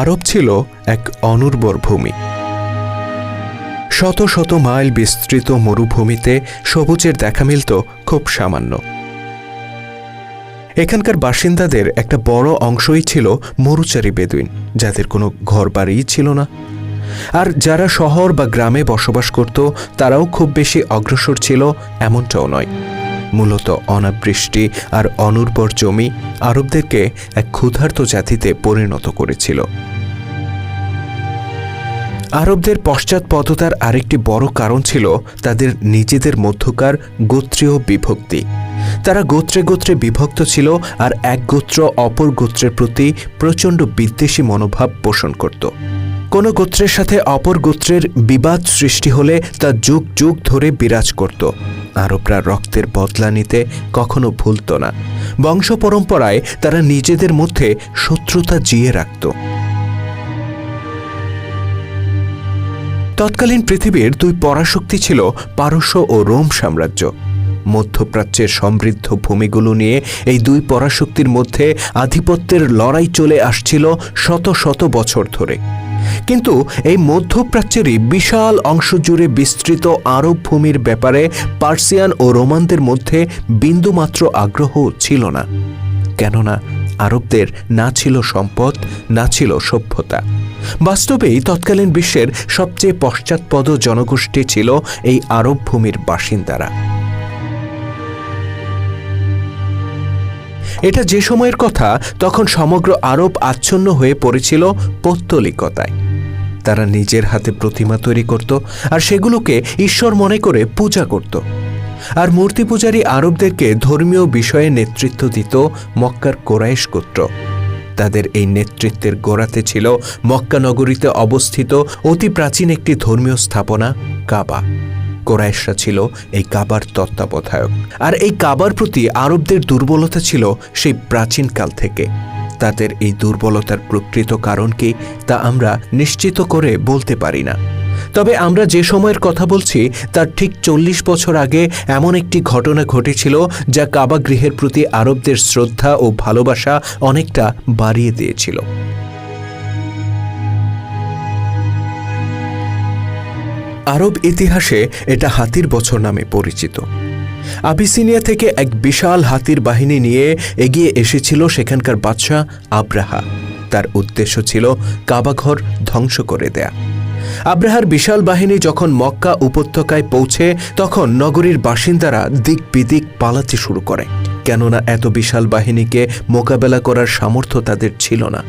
আরব ছিল এক অনুর্বর ভূমি। শত শত মাইল বিস্তৃত মরুভূমিতে সবুজের দেখা মিলত খুব সামান্য। এখানকার বাসিন্দাদের একটা বড় অংশই ছিল মরুচারী বেদুইন, যাদের কোনো ঘরবাড়িই ছিল না। আর যারা শহর বা গ্রামে বসবাস করত, তারাও খুব বেশি অগ্রসর ছিল এমনটাও নয়। মূলত অনাবৃষ্টি আর অনুর্বর জমি আরবদেরকে এক ক্ষুধার্ত জাতিতে পরিণত করেছিল। আরবদের পশ্চাৎপদতার আরেকটি বড় কারণ ছিল তাদের নিজেদের মধ্যকার গোত্রীয় বিভক্তি। তারা গোত্রে গোত্রে বিভক্ত ছিল আর এক গোত্র অপর গোত্রের প্রতি প্রচণ্ড বিদ্বেষী মনোভাব পোষণ করত। কোনো গোত্রের সাথে অপর গোত্রের বিবাদ সৃষ্টি হলে তা যুগ যুগ ধরে বিরাজ করত। আরবরা রক্তের বদলা নিতে কখনো ভুলত না। বংশ পরম্পরায় তারা নিজেদের মধ্যে শত্রুতা জিয়ে রাখত। তৎকালীন পৃথিবীর দুই পরাশক্তি ছিল পারস্য ও রোম সাম্রাজ্য। মধ্যপ্রাচ্যের সমৃদ্ধ ভূমিগুলো নিয়ে এই দুই পরাশক্তির মধ্যে আধিপত্যের লড়াই চলে আসছিল শত শত বছর ধরে। কিন্তু এই মধ্যপ্রাচ্যেরই বিশাল অংশ জুড়ে বিস্তৃত আরব ভূমির ব্যাপারে পার্সিয়ান ও রোমানদের মধ্যে বিন্দুমাত্র আগ্রহ ছিল না। কেননা আরবদের না ছিল সম্পদ, না ছিল সভ্যতা। বাস্তবেই তৎকালীন বিশ্বের সবচেয়ে পশ্চাৎপদ জনগোষ্ঠী ছিল এই আরব ভূমির বাসিন্দারা। এটা যে সময়ের কথা, তখন সমগ্র আরব আচ্ছন্ন হয়ে পড়েছিল পৌত্তলিকতায়। তারা নিজের হাতে প্রতিমা তৈরি করত আর সেগুলোকে ঈশ্বর মনে করে পূজা করত। আর মূর্তি পূজারী আরবদেরকে ধর্মীয় বিষয়ে নেতৃত্ব দিত মক্কার কোরাইশ গোত্র। তাদের এই নেতৃত্বের গোড়াতে ছিল মক্কা নগরীতে অবস্থিত অতি প্রাচীন একটি ধর্মীয় স্থাপনা, কাবা। কোরাইশরা ছিল এই কাবার তত্ত্বাবধায়ক। আর এই কাবার প্রতি আরবদের দুর্বলতা ছিল সেই প্রাচীনকাল থেকে। তাদের এই দুর্বলতার প্রকৃত কারণ কি তা আমরা নিশ্চিত করে বলতে পারি না। তবে আমরা যে সময়ের কথা বলছি, তার ঠিক চল্লিশ বছর আগে এমন একটি ঘটনা ঘটেছিল যা কাবা গৃহের প্রতি আরবদের শ্রদ্ধা ও ভালোবাসা অনেকটা বাড়িয়ে দিয়েছিল। আরব ইতিহাসে এটা হাতির বছর নামে পরিচিত। আবিসিনিয়া থেকে এক বিশাল হাতির বাহিনী নিয়ে এগিয়ে এসেছিল সেখানকার বাদশাহ আব্রাহা। তার উদ্দেশ্য ছিল কাবাঘর ধ্বংস করে দেয়া। আব্রাহার বিশাল বাহিনী যখন মক্কা উপত্যকায় পৌঁছে, তখন নগরীর বাসিন্দারা দিক বিদিক পালাতে শুরু করে, কেননা এত বিশাল বাহিনীকে মোকাবেলা করার সামর্থ্য তাদের ছিল না।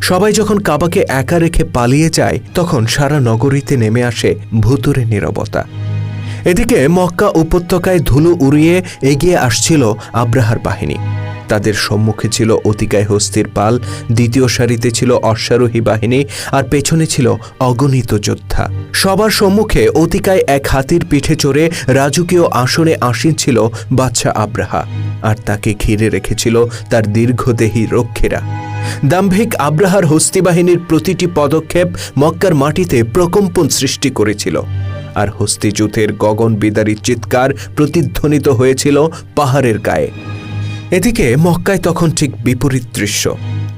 সবাই যখন কাবাকে একা রেখে পালিয়ে যায়, তখন সারা নগরীতে নেমে আসে ভুতুরে নীরবতা। এদিকে মক্কা উপত্যকায় ধুলো উড়িয়ে এগিয়ে আসছিল আব্রাহার বাহিনী। তাদের সম্মুখে ছিল অতিকায় হস্তির পাল, দ্বিতীয় সারিতে ছিল অশ্বারোহী বাহিনী আর পেছনে ছিল অগণিত যোদ্ধা। সবার সম্মুখে অতিকায় এক হাতির পিঠে চড়ে রাজকীয় আসনে আসীন ছিল বাচ্চা আব্রাহা আর তাকে ঘিরে রেখেছিল তার দীর্ঘদেহী রক্ষীরা। দাম্ভিক আব্রাহার হস্তি বাহিনীর প্রতিটি পদক্ষেপ মক্কার মাটিতে প্রকম্পন সৃষ্টি করেছিল আর হস্তিযুথের গগন বিদারী চিৎকার প্রতিধ্বনিত হয়েছিল পাহাড়ের গায়ে। এদিকে মক্কায় তখন ঠিক বিপরীত দৃশ্য,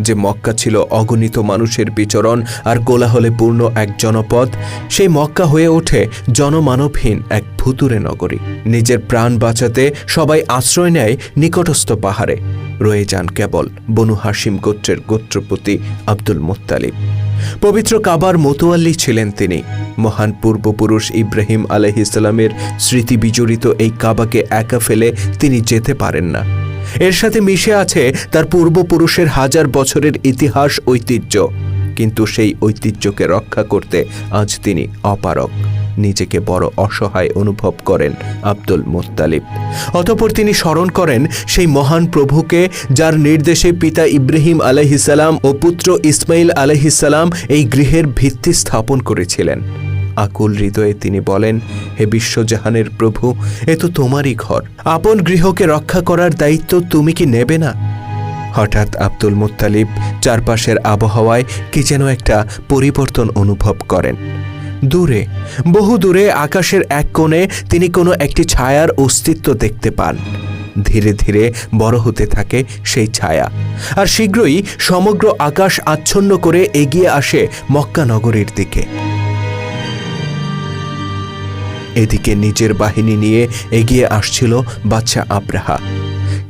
যে মক্কা ছিল অগণিত মানুষের বিচরণ আর কোলাহলে পূর্ণ এক জনপদ, সেই মক্কা হয়ে ওঠে জনমানবহীন এক ভুতুরে নগরী। নিজের প্রাণ বাঁচাতে সবাই আশ্রয় নেয় নিকটস্থ পাহাড়ে। রয়ে যান কেবল বনু হাসিম গোত্রের গোত্রপতি আব্দুল মোত্তালিব। পবিত্র কাবার মোতোয়াল্লি ছিলেন তিনি। মহান পূর্বপুরুষ ইব্রাহিম আলহিসাল্লামের স্মৃতি বিজড়িত এই কাবাকে একা ফেলে তিনি যেতে পারেন না। এর সাথে মিশে আছে তার পূর্বপুরুষের হাজার বছরের ইতিহাস ঐতিহ্য। কিন্তু সেই ঐতিহ্যকে রক্ষা করতে আজ তিনি অপারক নিজেকে বড় অসহায় অনুভব করেন আব্দুল মোত্তালিব। অতপর তিনি স্মরণ করেন সেই মহান প্রভুকে যার নির্দেশে পিতা ইব্রাহিম আলহিসাল্লাম ও পুত্র ইসমাইল আলহিসাল্লাম এই গৃহের ভিত্তি স্থাপন করেছিলেন। আকুল হৃদয়ে তিনি বলেন, হে বিশ্বজাহানের প্রভু, এ তো তোমারই ঘর। আপন গৃহকে রক্ষা করার দায়িত্ব তুমি কি নেবে না? হঠাৎ আব্দুল মুত্তালিব চারপাশের আবহাওয়ায় কি যেন একটা পরিবর্তন অনুভব করেন। দূরে, বহু দূরে আকাশের এক কোণে তিনি কোনো একটি ছায়ার অস্তিত্ব দেখতে পান। ধীরে ধীরে বড় হতে থাকে সেই ছায়া। আর শীঘ্রই সমগ্র আকাশ আচ্ছন্ন করে এগিয়ে আসে মক্কা নগরীর দিকে। এদিকে নিজের বাহিনী নিয়ে এগিয়ে আসছিল বাচ্চা আব্রাহা।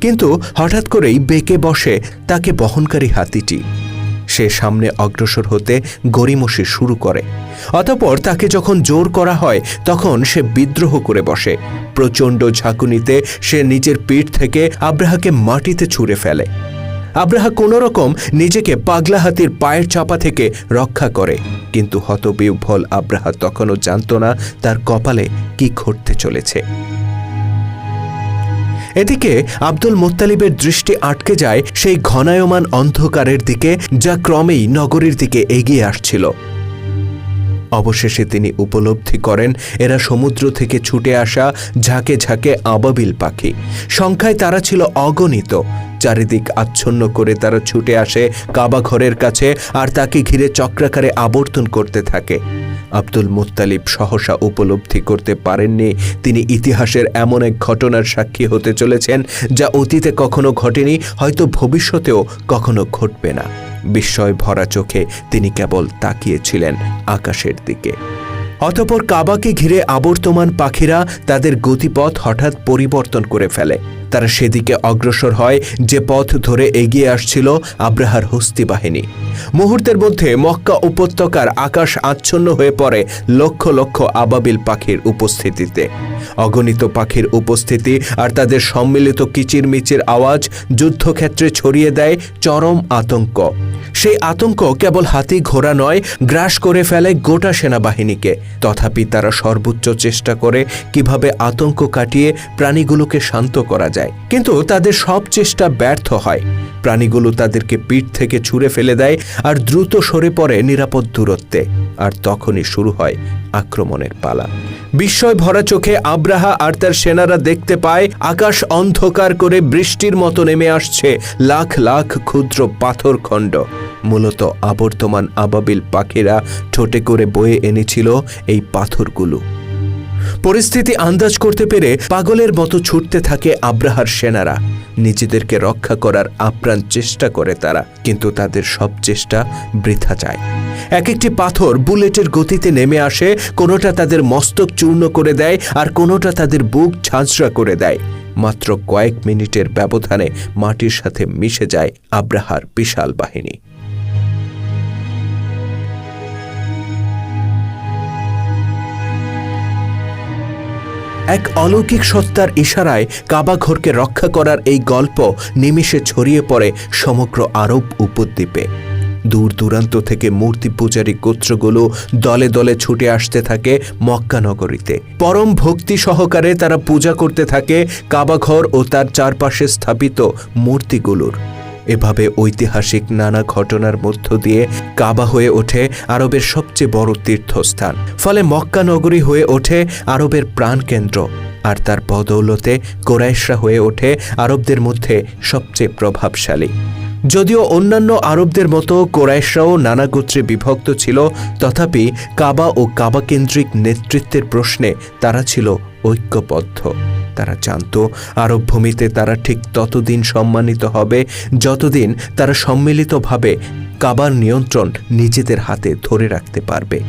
কিন্তু হঠাৎ করেই বেঁকে বসে তাকে বহনকারী হাতিটি। সে সামনে অগ্রসর হতে গড়িমসি শুরু করে। অতপর তাকে যখন জোর করা হয়, তখন সে বিদ্রোহ করে বসে। প্রচণ্ড ঝাঁকুনিতে সে নিজের পিঠ থেকে আব্রাহাকে মাটিতে ছুঁড়ে ফেলে। আব্রাহা কোনো রকম নিজেকে পাগলা হাতির পায়ের চাপা থেকে রক্ষা করে। কিন্তু হতবিহ্বল আব্রাহা তখনও জানত না তার কপালে কি ঘটতে চলেছে। এদিকে আব্দুল মোত্তালিবের দৃষ্টি আটকে যায় সেই ঘনায়মান অন্ধকারের দিকে, যা ক্রমেই নগরীর দিকে এগিয়ে আসছিল। অবশেষে তিনি উপলব্ধি করেন, এরা সমুদ্র থেকে ছুটে আসা ঝাঁকে ঝাঁকে আবাবিল পাখি। সংখ্যায় তারা ছিল অগণিত। চারিদিক আচ্ছন্ন করে তারা ছুটে আসে কাবা ঘরের কাছে আর তাকে ঘিরে চক্রাকারে আবর্তন করতে থাকে। আব্দুল মুত্তালিব সহসা উপলব্ধি করতে পারেননি। তিনি ইতিহাসের এমন এক ঘটনার সাক্ষী হতে চলেছেন যা অতীতে কখনো ঘটেনি, হয়তো ভবিষ্যতেও কখনো ঘটবে না। বিস্ময় ভরা চোখে তিনি কেবল তাকিয়েছিলেন আকাশের দিকে। অতপর কাবাকে ঘিরে আবর্তমান পাখিরা তাদের গতিপথ হঠাৎ পরিবর্তন করে ফেলে। তারা সেদিকে অগ্রসর হয় যে পথ ধরে এগিয়ে আসছিল আব্রাহার হস্তি বাহিনী। মুহূর্তের মধ্যে মক্কা উপত্যকার আকাশ আচ্ছন্ন হয়ে পড়ে লক্ষ লক্ষ আবাবিল পাখির উপস্থিতিতে। অগণিত পাখির উপস্থিতি আর তাদের সম্মিলিত কিচিরমিচির আওয়াজ যুদ্ধক্ষেত্রে ছড়িয়ে দেয় চরম আতঙ্ক। সেই আতঙ্ক কেবল হাতি ঘোড়া নয়, গ্রাস করে ফেলে গোটা সেনাবাহিনীকে। তথাপি তারা সর্বোচ্চ চেষ্টা করে কীভাবে আতঙ্ক কাটিয়ে প্রাণীগুলোকে শান্ত করা যায়। কিন্তু তাদের সব চেষ্টা ব্যর্থ হয়। প্রাণীগুলো তাদেরকে পিঠ থেকে ছুঁড়ে ফেলে দেয় আর দ্রুত সরে পড়ে নিরাপদ দূরত্বে। আর তখনই শুরু হয় আক্রমণের পালা। বিস্ময় ভরা চোখে আব্রাহা আর তার সেনারা দেখতে পায়, আকাশ অন্ধকার করে বৃষ্টির মতো নেমে আসছে লাখ লাখ ক্ষুদ্র পাথর খণ্ড। মূলত আবর্তমান আবাবিল পাখিরা ঠোঁটে করে বয়ে এনেছিল এই পাথরগুলো। পরিস্থিতি আন্দাজ করতে পেরে পাগলের মতো ছুটতে থাকে আব্রাহার সেনারা। নিজেদেরকে রক্ষা করার আপ্রাণ চেষ্টা করে তারা, কিন্তু তাদের সব চেষ্টা বৃথা যায়। এক একটি পাথর বুলেটের গতিতে নেমে আসে, কোনোটা তাদের মস্তক চূর্ণ করে দেয় আর কোনোটা তাদের বুক ঝাঁঝরা করে দেয়। মাত্র কয়েক মিনিটের ব্যবধানে মাটির সাথে মিশে যায় আব্রাহার বিশাল বাহিনী। এক অলৌকিক সত্তার ইশারায় কাবা ঘরকে রক্ষা করার এই গল্প নিমিষে ছড়িয়ে পড়ে সমগ্র আরব উপদ্বীপে। দূর দূরান্ত থেকে মূর্তি পূজারী গোত্রগুলো দলে দলে ছুটে আসতে থাকে মক্কা নগরীতে। পরম ভক্তি সহকারে তারা পূজা করতে থাকে কাবাঘর ও তার চারপাশে স্থাপিত মূর্তিগুলোর। এভাবে ঐতিহাসিক নানা ঘটনার মধ্য দিয়ে কাবা হয়ে ওঠে আরবের সবচেয়ে বড় তীর্থস্থান। ফলে মক্কা নগরী হয়ে ওঠে আরবের প্রাণকেন্দ্র। আর তার বদৌলতে কোরাইশরা হয়ে ওঠে আরবদের মধ্যে সবচেয়ে প্রভাবশালী। যদিও অন্যান্য আরবদের মতো কোরাইশরাও নানা গোত্রে বিভক্ত ছিল, তথাপি কাবা ও কাবাকেন্দ্রিক নেতৃত্বের প্রশ্নে তারা ছিল ঐক্যবদ্ধ। তারা জানত, আরব ভূমিতে তারা ঠিক ততদিন সম্মানিত হবে, যতদিন তারা সম্মিলিতভাবে কাবার নিয়ন্ত্রণ নিজেদের হাতে ধরে রাখতে পারবে।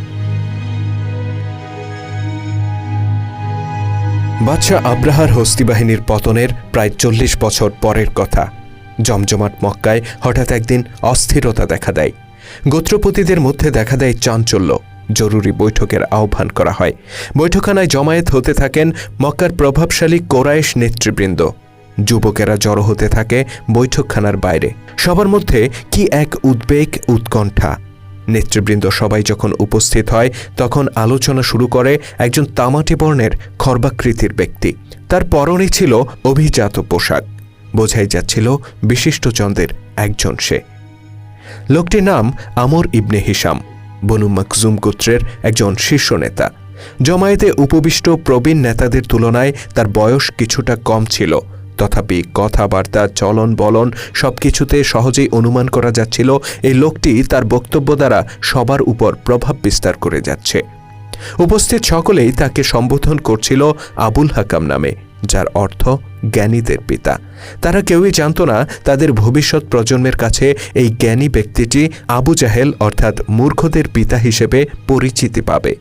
বাদশাহ আব্রাহার হস্তি বাহিনীর পতনের প্রায় চল্লিশ বছর পরের কথা। জমজমাট মক্কায় হঠাৎ একদিন অস্থিরতা দেখা দেয়। গোত্রপতিদের মধ্যে দেখা দেয় চাঞ্চল্য। জরুরি বৈঠকের আহ্বান করা হয়। বৈঠকখানায় জমায়েত হতে থাকেন মক্কার প্রভাবশালী কোরায়েশ নেতৃবৃন্দ। যুবকেরা জড়ো হতে থাকে বৈঠকখানার বাইরে। সবার মধ্যে কি এক উদ্বেগ, উৎকণ্ঠা? নেতৃবৃন্দ সবাই যখন উপস্থিত হয়, তখন আলোচনা শুরু করে একজন তামাটে বর্ণের খর্বাকৃতির ব্যক্তি। তার পরনে ছিল অভিজাত পোশাক। বোঝাই যাচ্ছিল বিশিষ্টচন্দ্রের একজন সে। লোকটির নাম আমর ইবনে হিসাম বনু মকজুম গোত্রের একজন শীর্ষ নেতা। জমায়েতে উপবিষ্ট প্রবীণ নেতাদের তুলনায় তার বয়স কিছুটা কম ছিল। তথাপি কথাবার্তা, চলন বলন সবকিছুতে সহজেই অনুমান করা যাচ্ছিল, এই লোকটি তার বক্তব্য দ্বারা সবার উপর প্রভাব বিস্তার করে যাচ্ছে। উপস্থিত সকলেই তাকে সম্বোধন করছিল আবুল হাকাম নামে, যার অর্থ জ্ঞানীদের পিতা। তারা কেউই জানত না তাদের ভবিষ্যৎ প্রজন্মের কাছে এই জ্ঞানী ব্যক্তিটি আবু জাহেল অর্থাৎ মূর্খদের পিতা হিসেবে পরিচিতি পাবে।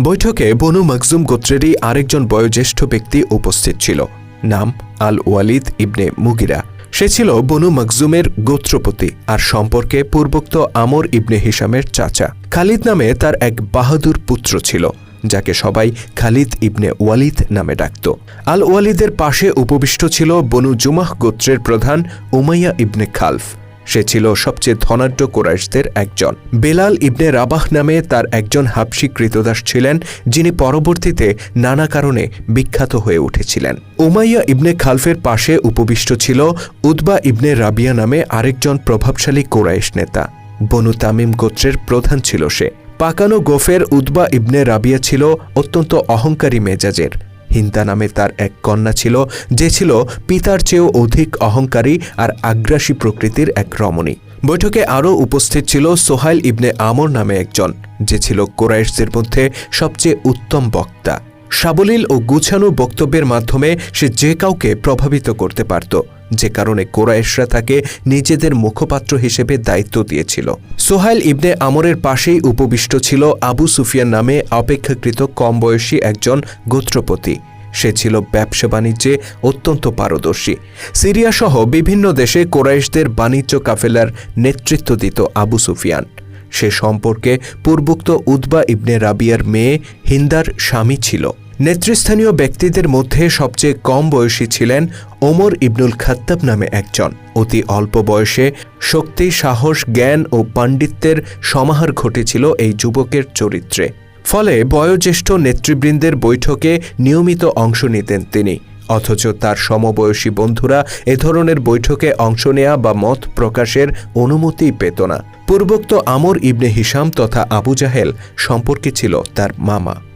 বৈঠকে বনু মকজুম গোত্রেরই আরেকজন বয়োজ্যেষ্ঠ ব্যক্তি উপস্থিত ছিল, নাম আল ওয়ালিদ ইবনে মুগিরা। সে ছিল বনু মকজুমের গোত্রপতি আর সম্পর্কে পূর্বোক্ত আমর ইবনে হিসামের চাচা। খালিদ নামে তার এক বাহাদুর পুত্র ছিল। যাকে সবাই খালিদ ইবনে ওয়ালিদ নামে ডাকত। আল ওয়ালিদের পাশে উপবিষ্ট ছিল বনু জুমাহ গোত্রের প্রধান উমাইয়া ইবনে খালফ। সে ছিল সবচেয়ে ধনাঢ্য কোরাইশদের একজন। বেলাল ইবনে রাবাহ নামে তার একজন হাবসি কৃতদাস ছিলেন, যিনি পরবর্তীতে নানা কারণে বিখ্যাত হয়ে উঠেছিলেন। উমাইয়া ইবনে খালফের পাশে উপবিষ্ট ছিল উদ্বা ইবনে রাবিয়া নামে আরেকজন প্রভাবশালী কোরাইশ নেতা। বনু তামিম গোত্রের প্রধান ছিল সে। পাকানো গোফের উদ্বা ইবনে রাবিয়া ছিল অত্যন্ত অহংকারী মেজাজের। হিন্দা নামে তার এক কন্যা ছিল, যে ছিল পিতার চেয়েও অধিক অহংকারী আর আগ্রাসী প্রকৃতির এক রমণী। বৈঠকে আরও উপস্থিত ছিল সোহাইল ইবনে আমর নামে একজন, যে ছিল কোরাইশদের মধ্যে সবচেয়ে উত্তম বক্তা। সাবলীল ও গুছানো বক্তব্যের মাধ্যমে সে যে কাউকে প্রভাবিত করতে পারত। যে কারণে কোরাইশরা তাকে নিজেদের মুখপাত্র হিসেবে দায়িত্ব দিয়েছিল। সোহাইল ইবনে আমরের পাশেই উপবিষ্ট ছিল আবু সুফিয়ান নামে অপেক্ষাকৃত কম বয়সী একজন গোত্রপতি। সে ছিল ব্যবসা বাণিজ্যে অত্যন্ত পারদর্শী। সিরিয়াসহ বিভিন্ন দেশে কোরাইশদের বাণিজ্য কাফেলার নেতৃত্ব দিত আবু সুফিয়ান। সে সম্পর্কে পূর্বোক্ত উদ্বা ইবনে রাবিয়ার মেয়ে হিন্দার স্বামী ছিল। নেতৃস্থানীয় ব্যক্তিদের মধ্যে সবচেয়ে কম বয়সী ছিলেন ওমর ইবনুল খাত্তাব নামে একজন। অতি অল্প বয়সে শক্তি, সাহস, জ্ঞান ও পাণ্ডিত্যের সমাহার ঘটেছিল এই যুবকের চরিত্রে। ফলে বয়োজ্যেষ্ঠ নেতৃবৃন্দের বৈঠকে নিয়মিত অংশ নিতেন তিনি। অথচ তার সমবয়সী বন্ধুরা এ ধরনের বৈঠকে অংশ নেয়া বা মত প্রকাশের অনুমতিই পেত না। পূর্বোক্ত আমর ইবনে হিসাম তথা আবু জাহেল সম্পর্কে ছিল তার মামা।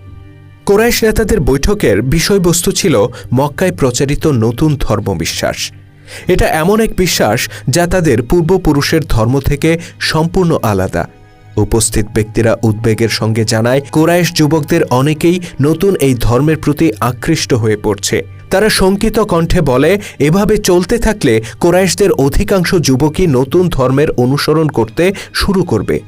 কোরাইশ নেতাদের বৈঠকের বিষয়বস্তু ছিল মক্কায় প্রচারিত নতুন ধর্মবিশ্বাস। এটা এমন এক বিশ্বাস যা তাদের পূর্বপুরুষের ধর্ম থেকে সম্পূর্ণ আলাদা। উপস্থিত ব্যক্তিরা উদ্বেগের সঙ্গে জানায়, কোরাইশ যুবকদের অনেকেই নতুন এই ধর্মের প্রতি আকৃষ্ট হয়ে পড়ছে। তারা শঙ্কিত কণ্ঠে বলে, এভাবে চলতে থাকলে কোরাইশদের অধিকাংশ যুবকই নতুন ধর্মের অনুসরণ করতে শুরু করবে।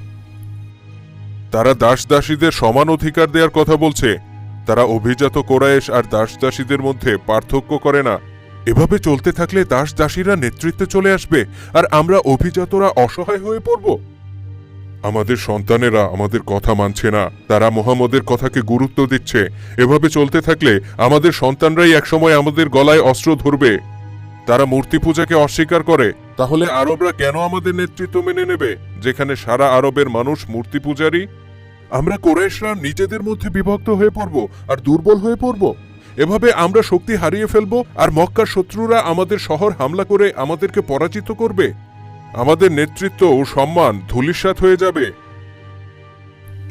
তারা দাস দাসীদের সমান অধিকার দেওয়ার কথা বলছে। তারা অভিজাত কোরায়েশ আর দাস দাসীদের মধ্যে পার্থক্য করে না। এভাবে চলতে থাকলে দাস দাসীরা নেতৃত্বে চলে আসবে আর আমরা অভিজাতরা অসহায় হয়ে পড়ব। আমাদের সন্তানেরা আমাদের কথা মানছে না। তারা মোহাম্মদের কথাকে গুরুত্ব দিচ্ছে। এভাবে চলতে থাকলে আমাদের সন্তানরাই একসময় আমাদের গলায় অস্ত্র ধরবে। তারা মূর্তি পূজাকে অস্বীকার করে। তাহলে আরবরা কেন আমাদের নেতৃত্ব মেনে নেবে? যেখানে সারা আরবের মানুষ মূর্তি পূজারী আমরা কোরাইশরা নিজেদের মধ্যে বিভক্ত হয়ে পড়ব আর দুর্বল হয়ে পড়ব। এভাবে আমরা শক্তি হারিয়ে ফেলব আর মক্কার শত্রুরা আমাদের শহর হামলা করে আমাদেরকে পরাজিত করবে। আমাদের নেতৃত্ব ও সম্মান ধূলিসাৎ হয়ে যাবে।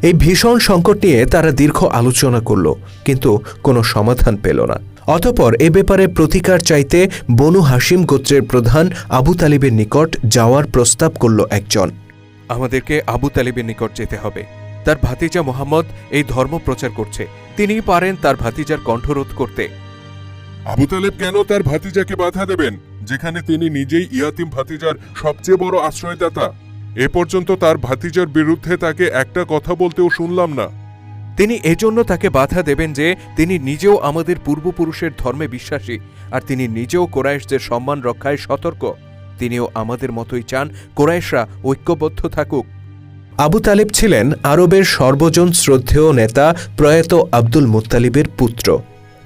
এই ভীষণ সংকট নিয়ে তারা দীর্ঘ আলোচনা করল কিন্তু কোনো সমাধান পেল না। অতপর এ ব্যাপারে প্রতিকার চাইতে বনু হাসিম গোত্রের প্রধান আবু তালিবের নিকট যাওয়ার প্রস্তাব করল একজন। আমাদেরকে আবু তালিবের নিকট যেতে হবে। তার ভাতিজা মোহাম্মদ এই ধর্ম প্রচার করছে। তিনিই পারেন তার ভাতিজার কণ্ঠরোধ করতে। আবু তালেব কেন তার ভাতিজাকে বাধা দেবেন যেখানে তিনি নিজেই ইয়াতিম ভাতিজার সবচেয়ে বড় আশ্রয়দাতা? এ পর্যন্ত তার ভাতিজার বিরুদ্ধে তাকে একটা কথা বলতেও শুনলাম না। তিনি এজন্য তাকে বাধা দেবেন যে তিনি নিজেও আমাদের পূর্বপুরুষের ধর্মে বিশ্বাসী আর তিনি নিজেও কোরাইশদের সম্মান রক্ষায় সতর্ক। তিনিও আমাদের মতোই চান কোরাইশরা ঐক্যবদ্ধ থাকুক। আবু তালেব ছিলেন আরবের সর্বজন শ্রদ্ধেয় নেতা প্রয়াত আব্দুল মুত্তালিবের পুত্র।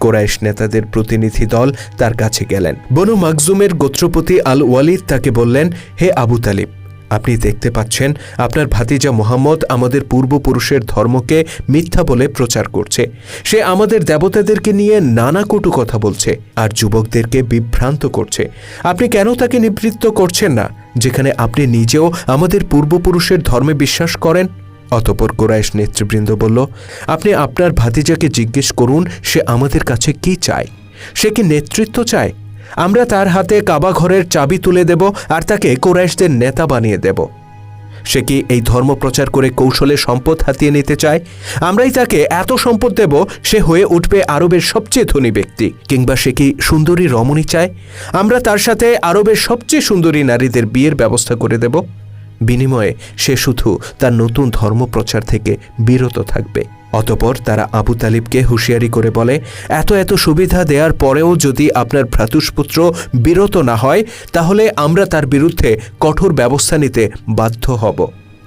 কোরাইশ নেতাদের প্রতিনিধি দল তার কাছে গেলেন। বনু মাকজুমের গোত্রপতি আল ওয়ালিদ তাকে বললেন, হে আবু তালিব, আপনি দেখতে পাচ্ছেন, আপনার ভাতিজা মোহাম্মদ আমাদের পূর্বপুরুষের ধর্মকে মিথ্যা বলে প্রচার করছে। সে আমাদের দেবতাদেরকে নিয়ে নানা কটু কথা বলছে, আর যুবকদেরকে বিভ্রান্ত করছে। আপনি কেন তাকে নিবৃত্ত করছেন না? যেখানে আপনি নিজেও আমাদের পূর্বপুরুষের ধর্মে বিশ্বাস করেন? অতপর কোরাইশ নেতৃবৃন্দ বলল, আপনি আপনার ভাতিজাকে জিজ্ঞেস করুন, সে আমাদের কাছে কি চায়? সে কি নেতৃত্ব চায়? আমরা তার হাতে কাবা ঘরের চাবি তুলে দেব আর তাকে কোরাইশদের নেতা বানিয়ে দেব। সে কি এই ধর্ম প্রচার করে কৌশলে সম্পদ হাতিয়ে নিতে চায়? আমরাই তাকে এত সম্পদ দেব, সে হয়ে উঠবে আরবের সবচেয়ে ধনী ব্যক্তি। কিংবা সে কি সুন্দরী রমণী চায়? আমরা তার সাথে আরবের সবচেয়ে সুন্দরী নারীদের বিয়ের ব্যবস্থা করে দেব। বিনিময়ে সে শুধু তার নতুন ধর্ম প্রচার থেকে বিরত থাকবে। অতপর তারা আবু তালিবকে হুঁশিয়ারি করে বলে, এত এত সুবিধা দেওয়ার পরেও যদি আপনার ভ্রাতুষ্পুত্র বিরত না হয়, তাহলে আমরা তার বিরুদ্ধে কঠোর ব্যবস্থা নিতে বাধ্য হব।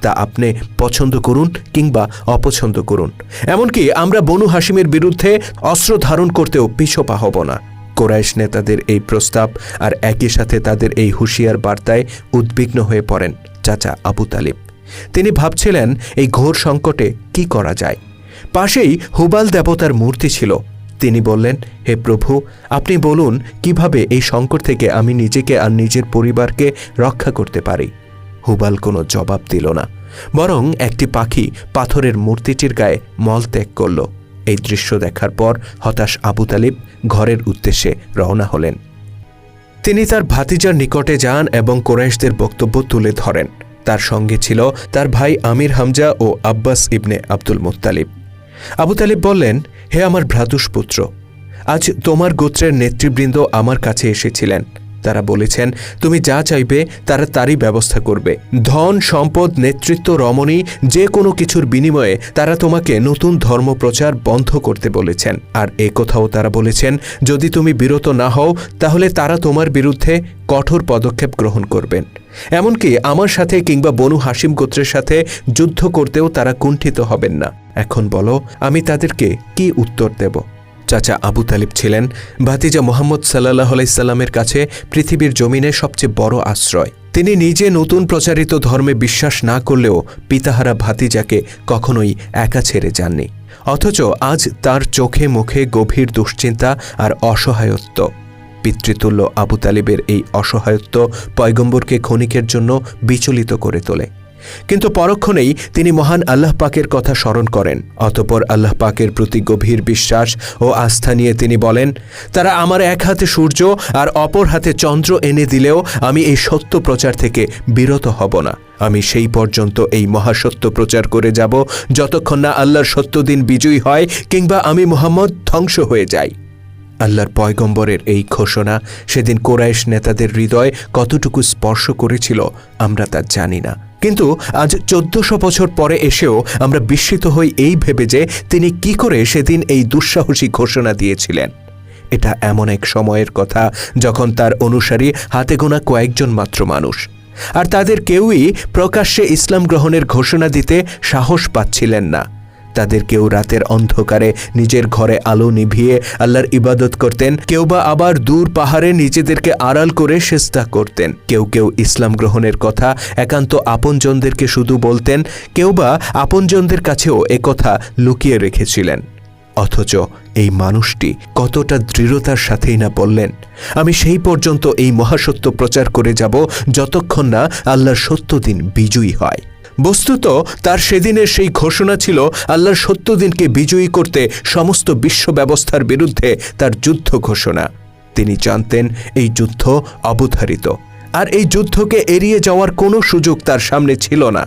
তা আপনি পছন্দ করুন কিংবা অপছন্দ করুন। এমনকি আমরা বনু হাসিমের বিরুদ্ধে অস্ত্র ধারণ করতেও পিছপা হব না। কোরাইশ নেতাদের এই প্রস্তাব আর একই সাথে তাদের এই হুঁশিয়ার বার্তায় উদ্বিগ্ন হয়ে পড়েন। চাচা আবু তালিব। তিনি ভাবছিলেন, এই ঘোর সংকটে কি করা যায়? পাশেই হুবাল দেবতার মূর্তি ছিল। তিনি বললেন, হে প্রভু, আপনি বলুন, কীভাবে এই সংকট থেকে আমি নিজেকে আর নিজের পরিবারকে রক্ষা করতে পারি? হুবাল কোনো জবাব দিল না। বরং একটি পাখি পাথরের মূর্তিটির গায়ে মল ত্যাগ করল। এই দৃশ্য দেখার পর হতাশ আবু তালিব ঘরের উদ্দেশ্যে রওনা হলেন। তিনি তার ভাতিজার নিকটে যান এবং কোরাইশদের বক্তব্য তুলে ধরেন। তার সঙ্গে ছিল তার ভাই আমির হামজা ও Abbas ibn Abdul Muttalib. Abu Talib বললেন, হে আমার ভ্রাতুষ পুত্র আজ তোমার গোত্রের নেতৃবৃন্দ আমার কাছে এসেছিলেন। তারা বলেছেন, তুমি যা চাইবে, তারা তারই ব্যবস্থা করবে। ধন, সম্পদ, নেতৃত্ব, রমণী, যে কোনো কিছুর বিনিময়ে তারা তোমাকে নতুন ধর্মপ্রচার বন্ধ করতে বলেছেন। আর এ কথাও তারা বলেছেন, যদি তুমি বিরত না হও, তাহলে তারা তোমার বিরুদ্ধে কঠোর পদক্ষেপ গ্রহণ করবেন। এমনকি আমার সাথে কিংবা বনু হাসিম গোত্রের সাথে যুদ্ধ করতেও তারা কুণ্ঠিত হবেন না। এখন বলো, আমি তাদেরকে কি উত্তর দেব? চাচা আবু তালিব ছিলেন, ভাতিজা মোহাম্মদ সাল্লাহ আলাইসাল্লামের কাছে পৃথিবীর জমিনে সবচেয়ে বড় আশ্রয়। তিনি নিজে নতুন প্রচারিত ধর্মে বিশ্বাস না করলেও পিতাহারা ভাতিজাকে কখনোই একা ছেড়ে যাননি। অথচ আজ তার চোখে মুখে গভীর দুশ্চিন্তা আর অসহায়ত্ব। পিতৃতুল্য আবু তালিবের এই অসহায়ত্ব পয়গম্বরকে ক্ষণিকের জন্য বিচলিত করে তোলে। কিন্তু পরক্ষণেই তিনি মহান আল্লাহ পাকের কথা স্মরণ করেন। অতপর আল্লাহ পাকের প্রতি গভীর বিশ্বাস ও আস্থা নিয়ে তিনি বলেন, তারা আমার এক হাতে সূর্য আর অপর হাতে চন্দ্র এনে দিলেও আমি এই সত্য প্রচার থেকে বিরত হব না। আমি সেই পর্যন্ত এই মহাসত্য প্রচার করে যাব যতক্ষণ না আল্লাহর সত্য দিন বিজয়ী হয় কিংবা আমি মোহাম্মদ ধ্বংস হয়ে যাই। আল্লাহর পয়গম্বরের এই ঘোষণা সেদিন কোরাইশ নেতাদের হৃদয় কতটুকু স্পর্শ করেছিল আমরা তা জানি না। কিন্তু আজ চোদ্দশো বছর পরে এসেও আমরা বিস্মিত হই এই ভেবে যে তিনি কি করে সেদিন এই দুঃসাহসী ঘোষণা দিয়েছিলেন। এটা এমন এক সময়ের কথা যখন তার অনুসারী হাতে গোনা কয়েকজন মাত্র মানুষ। আর তাদের কেউই প্রকাশ্যে ইসলাম গ্রহণের ঘোষণা দিতে সাহস পাচ্ছিলেন না। তাদের কেউ রাতের অন্ধকারে নিজের ঘরে আলো নিভিয়ে আল্লাহর ইবাদত করতেন। কেউ বা আবার দূর পাহাড়ে নিজেদেরকে আড়াল করে চেষ্টা করতেন। কেউ কেউ ইসলাম গ্রহণের কথা একান্ত আপনজনদেরকে শুধু বলতেন, কেউ বা আপনজনদের কাছেও একথা লুকিয়ে রেখেছিলেন। অথচ এই মানুষটি কতটা দৃঢ়তার সাথেই না বললেন, আমি সেই পর্যন্ত এই মহাসত্য প্রচার করে যাব যতক্ষণ না আল্লাহর সত্য দিন বিজয়ী হয়। বস্তুত তার সেদিনের সেই ঘোষণা ছিল আল্লাহর সত্যদিনকে বিজয়ী করতে সমস্ত বিশ্ব ব্যবস্থার বিরুদ্ধে তার যুদ্ধ ঘোষণা। তিনি জানতেন এই যুদ্ধ অবধারিত। আর এই যুদ্ধকে এড়িয়ে যাওয়ার কোনো সুযোগ তার সামনে ছিল না।